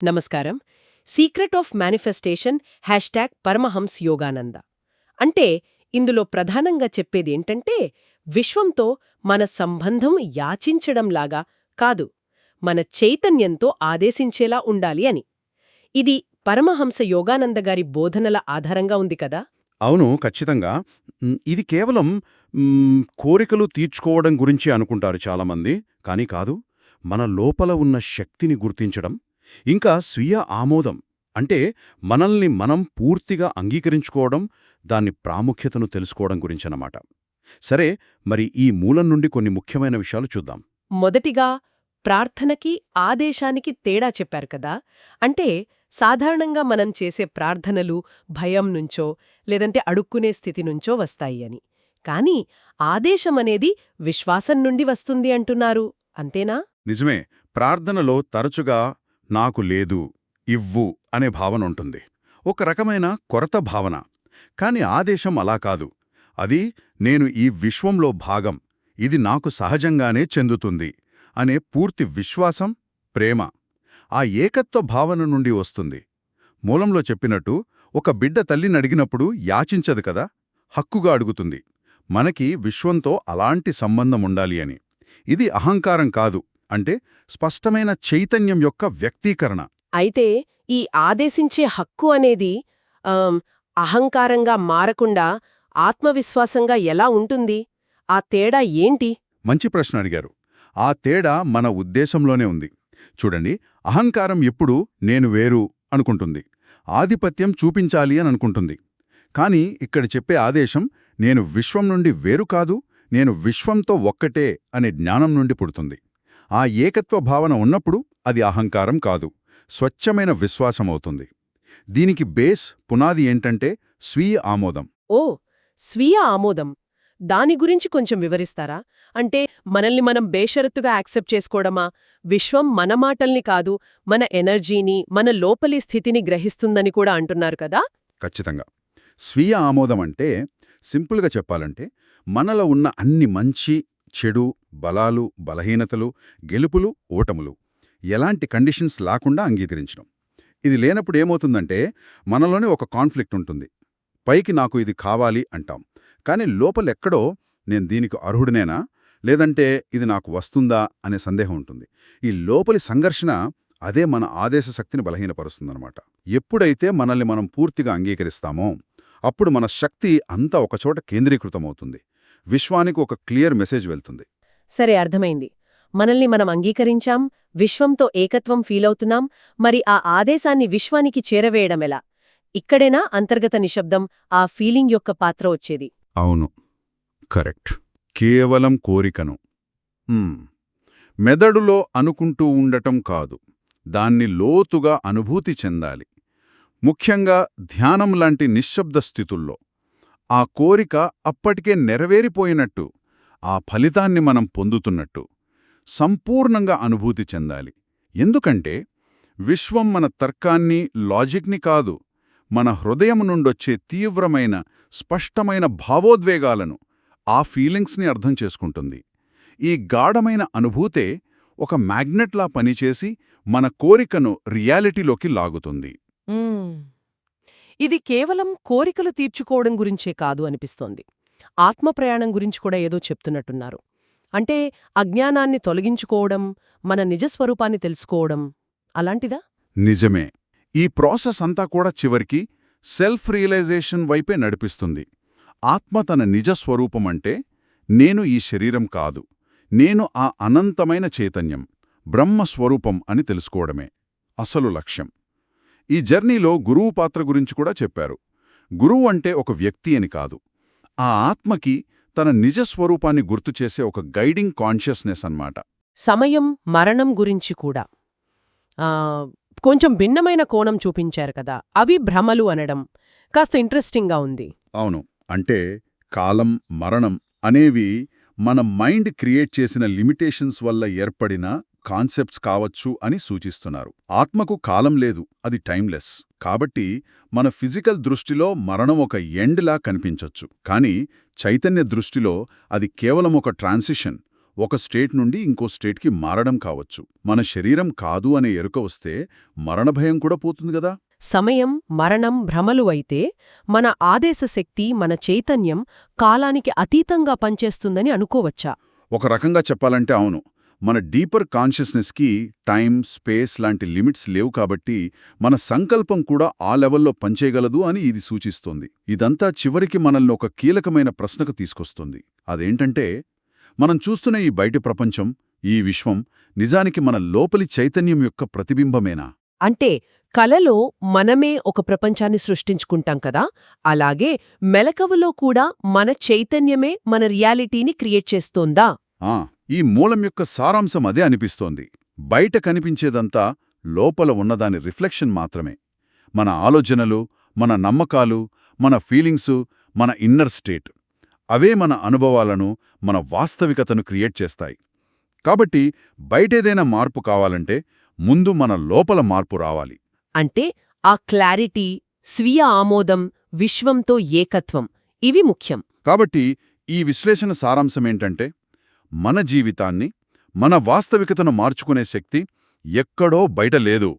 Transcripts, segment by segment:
నమస్కారం. Secret of manifestation hashtag Paramahans Yogananda. అంటే ఇందులో ప్రధానంగా చెప్పేదేంటంటే విశ్వంతో మన సంబంధం యాచించడంలాగా కాదు మన చైతన్యంతో ఆదేశించేలా ఉండాలి అని. ఇది పరమహంస యోగానంద గారి బోధనల ఆధారంగా ఉంది కదా? అవును ఖచ్చితంగా. ఇది కేవలం కోరికలు తీర్చుకోవడం గురించి అనుకుంటారు చాలామంది. కానీ కాదు మన లోపల ఉన్న శక్తిని గుర్తించడం ఇంకా స్వీయ ఆమోదం అంటే మనల్ని మనం పూర్తిగా అంగీకరించుకోవడం దాని ప్రాముఖ్యతను తెలుసుకోవడం గురించనమాట సరే మరి ఈ మూలం నుండి కొన్ని ముఖ్యమైన విషయాలు చూద్దాం. మొదటిగా ప్రార్థనకి ఆదేశానికి తేడా చెప్పారు కదా? అంటే సాధారణంగా మనం చేసే ప్రార్థనలు భయం నుంచో లేదంటే అడుక్కునే స్థితి నుంచో వస్తాయి అని. కాని ఆదేశమనేది విశ్వాసం నుండి వస్తుంది అంటున్నారు అంతేనా? నిజమే ప్రార్థనలో తరచుగా నాకు లేదు ఇవ్వు అనే భావన ఉంటుంది ఒక రకమైన కొరత భావన. కాని ఆదేశం అలా కాదు. అది నేను ఈ విశ్వంలో భాగం ఇది నాకు సహజంగానే చెందుతుంది అనే పూర్తి విశ్వాసం ప్రేమ ఆ ఏకత్వ భావన నుండి వస్తుంది. మూలంలో చెప్పినట్టు ఒక బిడ్డ తల్లిని అడిగినప్పుడు యాచించదు కదా హక్కుగా అడుగుతుంది. మనకి విశ్వంతో అలాంటి సంబంధం ఉండాలి అని. ఇది అహంకారం కాదు. అంటే స్పష్టమైన చైతన్యం యొక్క వ్యక్తీకరణ. అయితే ఈ ఆదేశించే హక్కు అనేది అహంకారంగా మారకుండా ఆత్మవిశ్వాసంగా ఎలా ఉంటుంది? ఆ తేడా ఏంటి? మంచి ప్రశ్న అడిగారు. ఆ తేడా మన ఉద్దేశంలోనే ఉంది. చూడండి అహంకారం ఎప్పుడూ నేను వేరు అనుకుంటుంది. ఆధిపత్యం చూపించాలి అని అనుకుంటుంది. కాని ఇక్కడ చెప్పే ఆదేశం నేను విశ్వం నుండి వేరు కాదు నేను విశ్వంతో ఒక్కటే అనే జ్ఞానం నుండి పుడుతుంది. ఆ ఏకత్వ భావన ఉన్నప్పుడు అది అహంకారం కాదు. స్వచ్ఛమైన విశ్వాసమవుతుంది. దీనికి బేస్ పునాది ఏంటంటే స్వీయ ఆమోదం. ఓ స్వీయ ఆమోదం. దాని గురించి కొంచెం వివరిస్తారా? అంటే మనల్ని మనం బేషరతుగా యాక్సెప్ట్ చేసుకోవడమా? విశ్వం మన మాటల్ని కాదు మన ఎనర్జీని మన లోపలి స్థితిని గ్రహిస్తుందని కూడా అంటున్నారు కదా? ఖచ్చితంగా. స్వీయ ఆమోదం అంటే సింపుల్గా చెప్పాలంటే మనలో ఉన్న అన్ని మంచి చెడు బలాలు బలహీనతలు గెలుపులు ఓటములు. ఎలాంటి కండిషన్స్ లేకుండా అంగీకరించడం. ఇది లేనప్పుడు ఏమవుతుందంటే మనలోనే ఒక కాన్ఫ్లిక్ట్ ఉంటుంది. పైకి నాకు ఇది కావాలి అంటాం. కానీ లోపలెక్కడో నేను దీనికి అర్హుడినేనా? లేదంటే ఇది నాకు వస్తుందా అనే సందేహం ఉంటుంది. ఈ లోపలి సంఘర్షణ అదే మన ఆదేశ శక్తిని బలహీనపరుస్తుందన్నమాట. ఎప్పుడైతే మనల్ని మనం పూర్తిగా అంగీకరిస్తామో అప్పుడు మన శక్తి అంతా ఒకచోట కేంద్రీకృతమవుతుంది. విశ్వానికి ఒక క్లియర్ మెసేజ్ వెళ్తుంది. సరే అర్థమైంది. మనల్ని మనం అంగీకరించాం విశ్వంతో ఏకత్వం ఫీలవుతున్నాం మరి ఆ ఆదేశాన్ని విశ్వానికి చేరవేయడమెలా ఇక్కడేనా అంతర్గత నిశ్శబ్దం ఆ ఫీలింగ్ యొక్క పాత్ర వచ్చేది? అవును. కరెక్ట్. కేవలం కోరికను. మెదడులో అనుకుంటూ ఉండటం కాదు. దాన్ని లోతుగా అనుభూతి చెందాలి. ముఖ్యంగా ధ్యానం లాంటి నిశ్శబ్ద స్థితుల్లో. ఆ కోరిక అప్పటికే నెరవేరిపోయినట్టు ఆ ఫలితాన్ని మనం పొందుతున్నట్టు సంపూర్ణంగా అనుభూతి చెందాలి. ఎందుకంటే విశ్వం మన తర్కాన్ని లాజిక్ని కాదు మన హృదయం నుండొచ్చే తీవ్రమైన స్పష్టమైన భావోద్వేగాలను ఆ ఫీలింగ్స్ని అర్థం చేసుకుంటుంది. ఈ గాఢమైన అనుభూతే ఒక మ్యాగ్నెట్లా పనిచేసి మన కోరికను రియాలిటీలోకి లాగుతుంది. ఇది కేవలం కోరికలు తీర్చుకోవడం గురించే కాదు అనిపిస్తోంది. ఆత్మప్రయాణం గురించి కూడా ఏదో చెప్తున్నట్టున్నారు. అంటే అజ్ఞానాన్ని తొలగించుకోవడం మన నిజస్వరూపాన్ని తెలుసుకోవడం అలాంటిదా? నిజమే. ఈ ప్రాసెస్ అంతా కూడా చివరికి సెల్ఫ్ రియలైజేషన్ వైపే నడిపిస్తుంది. ఆత్మ తన నిజ స్వరూపమంటే నేను ఈ శరీరం కాదు నేను ఆ అనంతమైన చైతన్యం బ్రహ్మస్వరూపం అని తెలుసుకోవడమే. అసలు లక్ష్యం. ఈ జర్నీలో గురువు పాత్ర గురించి కూడా చెప్పారు. గురువు అంటే ఒక వ్యక్తి అని కాదు. ఆ ఆత్మకి తన నిజ స్వరూపాన్ని గుర్తుచేసే ఒక గైడింగ్ కాన్షియస్నెస్ అన్నమాట. సమయం మరణం గురించి కూడా. కొంచెం భిన్నమైన కోణం చూపించారు కదా. అవి భ్రమలు అనడం. కాస్త ఇంట్రెస్టింగ్గా ఉంది. అవును. అంటే కాలం మరణం అనేవి మన మైండ్ క్రియేట్ చేసిన లిమిటేషన్స్ వల్ల ఏర్పడిన కాన్సెప్ట్స్ కావచ్చు అని సూచిస్తున్నారు. ఆత్మకు కాలం లేదు అది టైమ్లెస్. కాబట్టి మన ఫిజికల్ దృష్టిలో మరణం ఒక ఎండ్లా కనిపించొచ్చు. కానీ చైతన్య దృష్టిలో అది కేవలం ఒక ట్రాన్సిషన్ ఒక స్టేట్ నుండి ఇంకో స్టేట్కి మారడం కావచ్చు. మన శరీరం కాదు అనే ఎరుక వస్తే మరణభయం కూడా పోతుంది కదా? సమయం మరణం భ్రమలు అయితే మన ఆదేశ శక్తి మన చైతన్యం కాలానికి అతీతంగా పనిచేస్తుందని అనుకోవచ్చా? ఒక రకంగా చెప్పాలంటే అవును. మన డీపర్ కాన్షియస్నెస్కి టైం స్పేస్ లాంటి లిమిట్స్ లేవు కాబట్టి మన సంకల్పం కూడా ఆ లెవెల్లో పనిచేయగలదు అని ఇది సూచిస్తోంది. ఇదంతా చివరికి మనల్ని ఒక కీలకమైన ప్రశ్నకు తీసుకొస్తుంది. అదేంటంటే మనం చూస్తున్న ఈ బయటి ప్రపంచం ఈ విశ్వం నిజానికి మన లోపలి చైతన్యం యొక్క ప్రతిబింబమేనా? అంటే కలలో మనమే ఒక ప్రపంచాన్ని సృష్టించుకుంటాం కదా? అలాగే మెలకువలో కూడా మన చైతన్యమే మన రియాలిటీని క్రియేట్ చేస్తోందా? ఆ! ఈ మూలం యొక్క సారాంశం అదే అనిపిస్తోంది. బయట కనిపించేదంతా లోపల ఉన్నదాని రిఫ్లెక్షన్ మాత్రమే. మన ఆలోచనలు మన నమ్మకాలు మన ఫీలింగ్సు మన ఇన్నర్ స్టేట్. అవే మన అనుభవాలను మన వాస్తవికతను క్రియేట్ చేస్తాయి. కాబట్టి బయటేదైనా మార్పు కావాలంటే ముందు మన లోపల మార్పు రావాలి. అంటే ఆ క్లారిటీ స్వీయ ఆమోదం విశ్వంతో ఏకత్వం ఇవి ముఖ్యం. కాబట్టి ఈ విశ్లేషణ సారాంశమేంటంటే మన జీవితాన్ని మన వాస్తవికతను మార్చుకునే శక్తి ఎక్కడో బయట లేదు.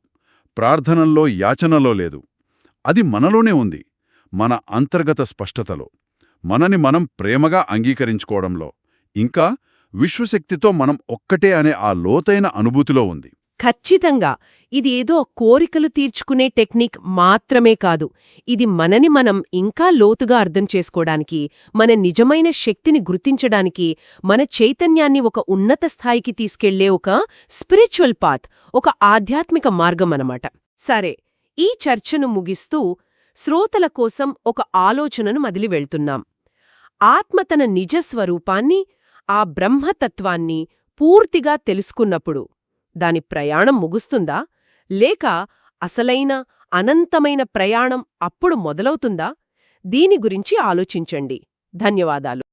ప్రార్థనల్లో యాచనలో లేదు. అది మనలోనే ఉంది. మన అంతర్గత స్పష్టతలో. మనని మనం ప్రేమగా అంగీకరించుకోవడంలో. ఇంకా విశ్వశక్తితో మనం ఒక్కటే అనే ఆ లోతైన అనుభూతిలో ఉంది. ఖచ్చితంగా ఇది ఏదో కోరికలు తీర్చుకునే టెక్నిక్ మాత్రమే కాదు. ఇది మనని మనం ఇంకా లోతుగా అర్థం చేసుకోవడానికి మన నిజమైన శక్తిని గుర్తించడానికి మన చైతన్యాన్ని ఒక ఉన్నత స్థాయికి తీసుకెళ్ళే ఒక స్పిరిచువల్ పాత్ ఒక ఆధ్యాత్మిక మార్గం అన్నమాట. సరే ఈ చర్చను ముగిస్తూ శ్రోతల కోసం ఒక ఆలోచనను మదిలి వెళ్తున్నాం. ఆత్మ తన నిజ స్వరూపాన్ని ఆ బ్రహ్మతత్వాన్ని పూర్తిగా తెలుసుకున్నప్పుడు దాని ప్రయాణం ముగుస్తుందా? లేక అసలైన అనంతమైన ప్రయాణం అప్పుడు మొదలవుతుందా? దీని గురించి ఆలోచించండి. ధన్యవాదాలు.